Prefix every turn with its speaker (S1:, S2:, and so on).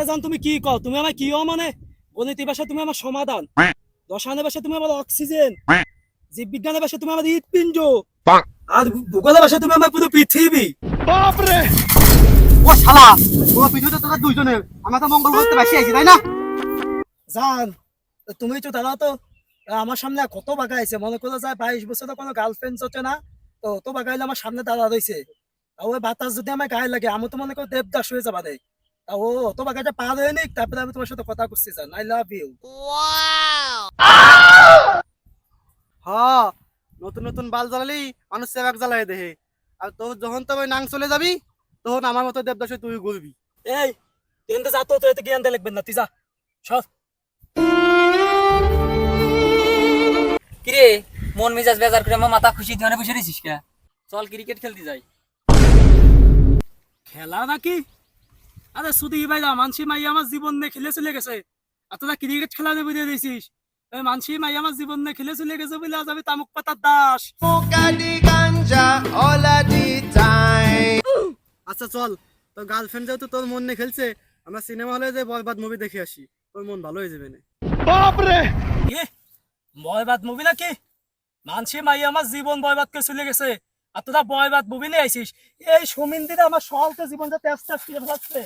S1: আরে জান তুমি কি কও? তুমি আমার কি মানে? গণিত ভাষা তুমি আমার সমাধান। রসায়নের ভাষা তুমি আমার অক্সিজেন। জীববিজ্ঞানের ভাষা তুমি আমার হৃৎপিণ্ড। আর ভূগোলের ভাষা তুমি আমার পুরো পৃথিবী।
S2: ও শালা ও পিছনে তোরা দুইজনে আমরা তো মঙ্গল করতে বাসি আইছি তাই না?
S1: জান তুমি তো দাঁড়াও তো আমার সামনে কত বাগা আছে মনে করো যায় বাইশ বছরের কোনো গার্লফ্রেন্ড হচ্ছে না তো অত বাগাইলে আমার সামনে দাঁড়া রয়েছে তা ওই বাতাস যদি আমার গায়ে লাগে আমি তো মনে করো দেবদাস হয়ে যাবা রে। তা ও অত বাগাটা পার হয়ে নিক তারপরে আমি তোমার সাথে কথা করছি জান। আই লাভ ইউ
S2: হ্যাঁ নতুন নতুন বাল জ্বালালি মানুষ সেবাক জ্বালাই দেহে। আর তোর যখন তবে নাং চলে যাবি তখন আমার মতো দেবদাসে তুই ঘুরবি।
S1: এই যা তো তুই এতে জ্ঞান দিয়ে লিখবেন না তুই যা সব
S3: কিরে মন মেজাজ বেজার করে আমার মাথা খুশি ধরে বসে রেছিস কে? চল ক্রিকেট খেলতে যাই।
S1: খেলা নাকি? আরে শুধু ভাই মানসি মাই আমার জীবন নিয়ে খেলে চলে গেছে। আর তোরা ক্রিকেট খেলা দেবে দিয়ে দিয়েছিস ওই মানসি মাই আমার জীবন নিয়ে খেলে চলে গেছে বলে আজ আমি তামুক পাতার দাস.
S2: আচ্ছা চল। তোর গার্লফ্রেন্ড যেহেতু তোর মন নিয়ে খেলছে আমরা সিনেমা হলে যে বরবাদ মুভি দেখে আসি তোর মন ভালো হয়ে যাবে না।
S1: কি বয়বাদ মুভি নাকি? মানসি মাই আমার জীবন বয়বাদ করে চলে গেছে। আর তোরা বয়বাদ মুভি নিয়ে আইসিস এই সুমিন দিদি আমার সলতে জীবনটা তেজ তেজ ফিরে ফেলাচ্ছে